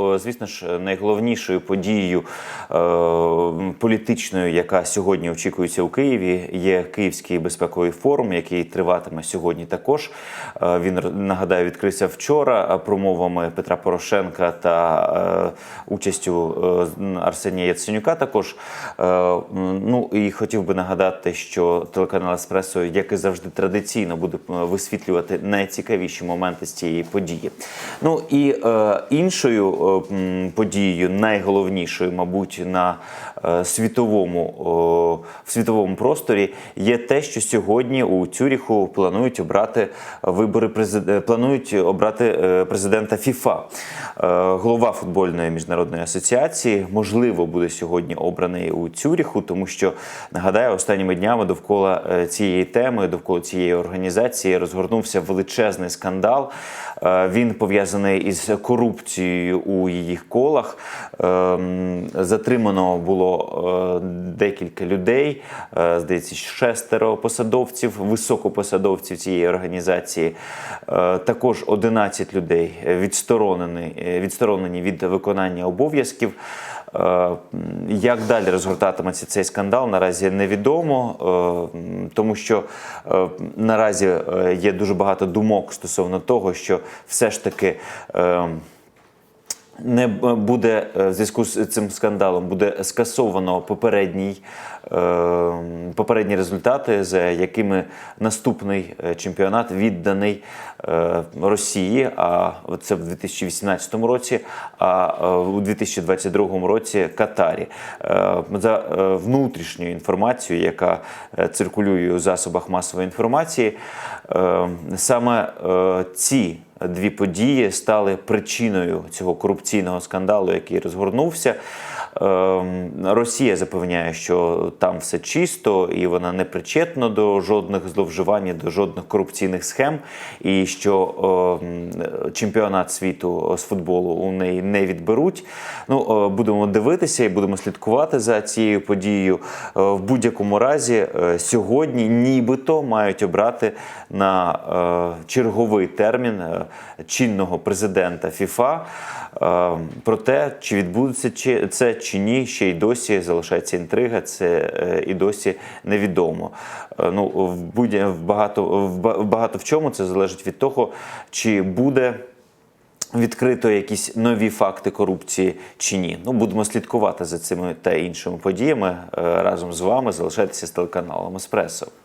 Е, звісно ж, найголовнішою подією е, політичною, яка сьогодні очікується у Києві, є Київський безпековий форум, який триватиме сьогодні. Також Е, він нагадаю відкрився вчора промовами Петра Порошенка та участю Арсенія Яценюка. Також ну і хотів би нагадати, що телеканал Еспресо, як і завжди, традиційно буде висвітлювати найцікавіші моменти з цієї події. Ну і іншою подією, найголовнішою, мабуть, на е, світовому в світовому просторі є те, що сьогодні у Цюріху планують обрати вибори президента, планують обрати е, президента ФІФА. Е, Голова футбольної міжнародної асоціації можливо буде сьогодні обраний у Цюріху, тому що нагадаю, останніми днями довкола е, цієї теми, довкола цієї організації розгорнувся величезний скандал. Е, Він пов'язаний із корупцією у її колах. Ем, Затримано було е, декілька людей, е, здається, шестеро посадовців, високопосадовців цієї організації. Е, Також 11 людей відсторонені, відсторонені від виконання обов'язків. Як далі розгортатиметься цей скандал, наразі невідомо, тому що наразі є дуже багато думок стосовно того, що все ж таки. Не буде е, в зв'язку з цим скандалом буде скасовано попередній, е, попередні результати, за якими наступний е, чемпіонат відданий Росії. А це в 2018 році, а у 2022 році Катарі. За внутрішньою інформацією, яка циркулює у засобах масової інформації, саме ці дві події стали причиною цього корупційного скандалу, який розгорнувся. Ем, Росія запевняє, що там все чисто і вона не причетна до жодних зловживань, до жодних корупційних схем, і що ем, чемпіонат світу з футболу у неї не відберуть. Ну, е, будемо дивитися і будемо слідкувати за цією подією. Е, В будь-якому разі, е, сьогодні нібито мають обрати на черговий термін чинного президента ФІФА. Е, Про те, чи відбудеться це чи ні, ще й досі залишається інтрига. Це е, і досі невідомо. Е, Ну в будь в багато в багато в чому це залежить від того, чи буде. Відкрито якісь нові факти корупції чи ні. Ну будемо слідкувати за цими та іншими подіями е, разом з вами. Залишайтеся з телеканалом Еспресо.